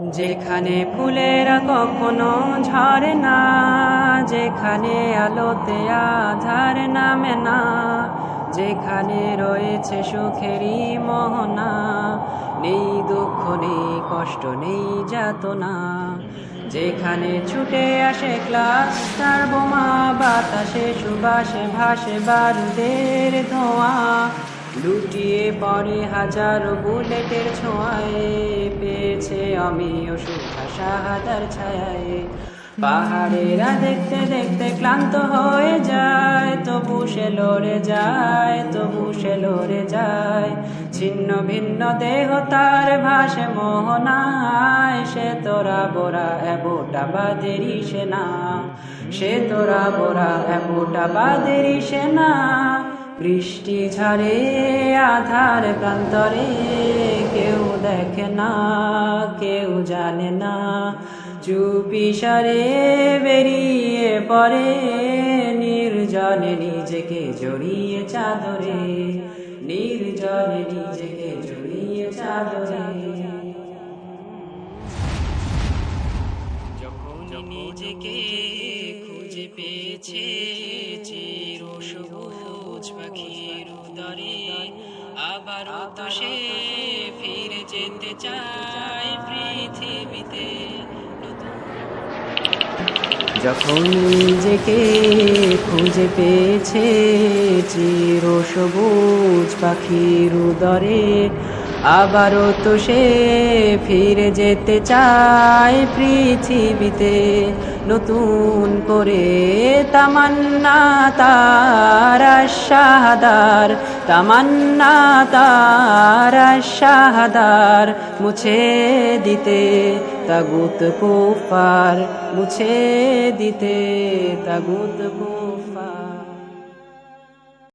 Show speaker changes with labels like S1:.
S1: যেখানে ফুলেরা কখনো ঝরে না, যেখানে আলোতে আধার নামে না, যেখানে রয়েছে সুখেরই মোহনা, নেই দুঃখ, নেই কষ্ট, নেই যাতনা। যেখানে ছুটে আসে ক্লাস, তার বোমা, বাতাসে, সুবাসে, ভাসে বারুদের ধোঁয়া। লুটিয়ে পড়ে হাজারো বুলেটের ছোঁয়ায় পেয়েছে আমি ওষুধ শাহাদার ছায়ায়। পাহাড়েরা দেখতে দেখতে ক্লান্ত হয়ে যায়, তবু সে লড়ে যায়, তবু সে লড়ে যায়। ছিন্ন ভিন্ন দেহ তার ভাসে মোহনায়, সে তোরা বোরা এবোটা বাদেরি সেনা। সে তোরা বোরা এবোটা বাদেরি সেনা। বৃষ্টি ঝরে আধার প্রান্তরে কেউ দেখে না, কেউ জানে না। চুপি সারে বেরিয়ে পড়ে, নির্জনে নিজেকে জড়িয়ে চাদরে। নির্জনে নিজেকে জড়িয়ে চাদরে। যখন নিজেকে খুঁজে পেয়েছে উদরে আবার তো সে ফিরে যেতে চায় পৃথিবীতে। যখন নিজেকে খুঁজে পেয়েছে চির সবুজ পাখির উদরে, আবারও তো সে ফিরে যেতে চায় পৃথিবীতে। নতুন করে তামান্না তার শাহাদার তামান্না তার শাহাদার মুছে দিতে তাগুত কুফার মুছে দিতে তাগুত কুফার।